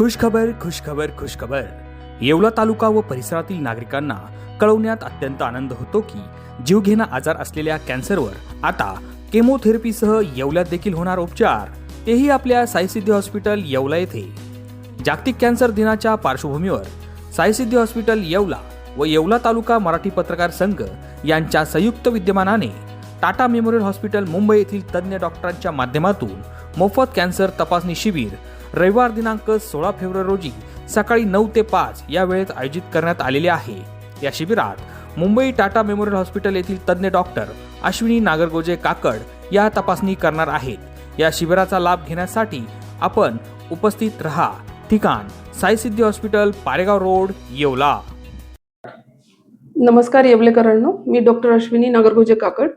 खुशखबर खुशखबर खुशखबर. येवला तालुका व परिसरातील नागरिकांना कळवण्यात अत्यंत आनंद होतो की जीवघेणा आजार असलेल्या कॅन्सरवर आता केमोथेरपीसह येवल्यात देखील होणार उपचार. तेही आपल्या साईसिद्धी हॉस्पिटल येवला येथे. जागतिक कॅन्सर दिनाच्या पार्श्वभूमीवर साईसिद्धी हॉस्पिटल येवला व येवला तालुका मराठी पत्रकार संघ यांच्या संयुक्त विद्यमानाने टाटा मेमोरियल हॉस्पिटल मुंबई येथील तज्ज्ञ डॉक्टरांच्या माध्यमातून मोफत कॅन्सर तपासणी शिबिर रविवार दिनांक सोळा फेब्रुवारी रोजी सकाळी नऊ ते पाच या वेळेत आयोजित करण्यात आलेले आहे. या शिबिरात मुंबई टाटा मेमोरियल हॉस्पिटल येथील तज्ज्ञ डॉक्टर अश्विनी नागरगोजे काकड या तपासणी करणार आहेत. या शिबिराचा लाभ घेण्यासाठी आपण उपस्थित रहा. ठिकाण साईसिद्धी हॉस्पिटल पारेगाव रोड येवला. नमस्कार येवलेकरांनो मी doctor Ashwini Nagargoje Kakad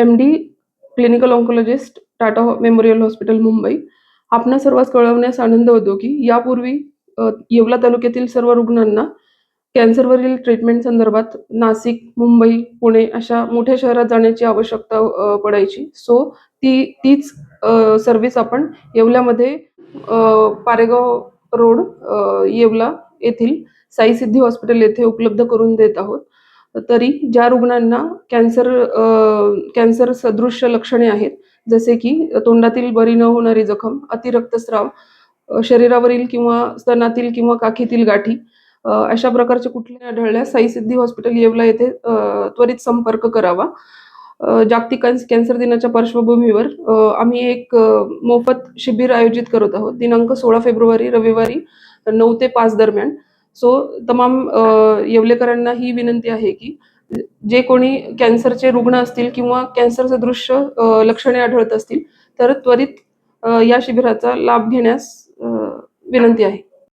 M D clinical oncologist Tata Memorial Hospital Mumbai. आपणा सर्वांस कळवण्यास आनंद होतो की यापूर्वी येवला तालुक्यातील सर्व रुग्णांना कॅन्सरवरील ट्रीटमेंट संदर्भात नाशिक मुंबई पुणे अशा मोठ्या शहरात जाण्याची आवश्यकता पडायची. सो ती तीच सर्व्हिस आपण येवल्यामध्ये अ, पारेगाव रोड येवला येथील साई सिद्धी हॉस्पिटल येथे उपलब्ध करून देत आहोत. तरी ज्या रुग्णांना कॅन्सर अ, कॅन्सर सदृश्य लक्षणे आहेत जसे की तोंडातील बरी न होणारी जखम अतिरक्तस्राव शरीरावरील किंवा स्तनातील किंवा काखीतील गाठी अशा प्रकारचे कुठले आढळल्यास साई सिद्धी हॉस्पिटल येवला येथे त्वरित संपर्क करावा. जागतिक कॅन्सर दिनाच्या पार्श्वभूमीवर आम्ही एक मोफत शिबिर आयोजित करत आहोत. दिनांक सोळा फेब्रुवारी रविवारी नऊ ते पाच दरम्यान. सो तमाम येवलेकरांना ही विनंती आहे की जे कोणी कॅन्सरचे रुग्ण असतील किंवा कॅन्सर सदृश्य लक्षणे आढळत असतील तर त्वरित या शिबिराचा लाभ घेण्यास विनंती आहे.